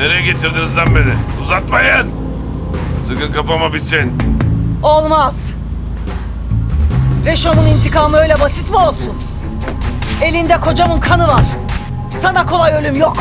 Nereye getirdiniz lan beni? Uzatmayın. Sıkın kafama bitsin. Olmaz. Reşo'nun intikamı öyle basit mi olsun? Elinde kocamın kanı var. Sana kolay ölüm yok.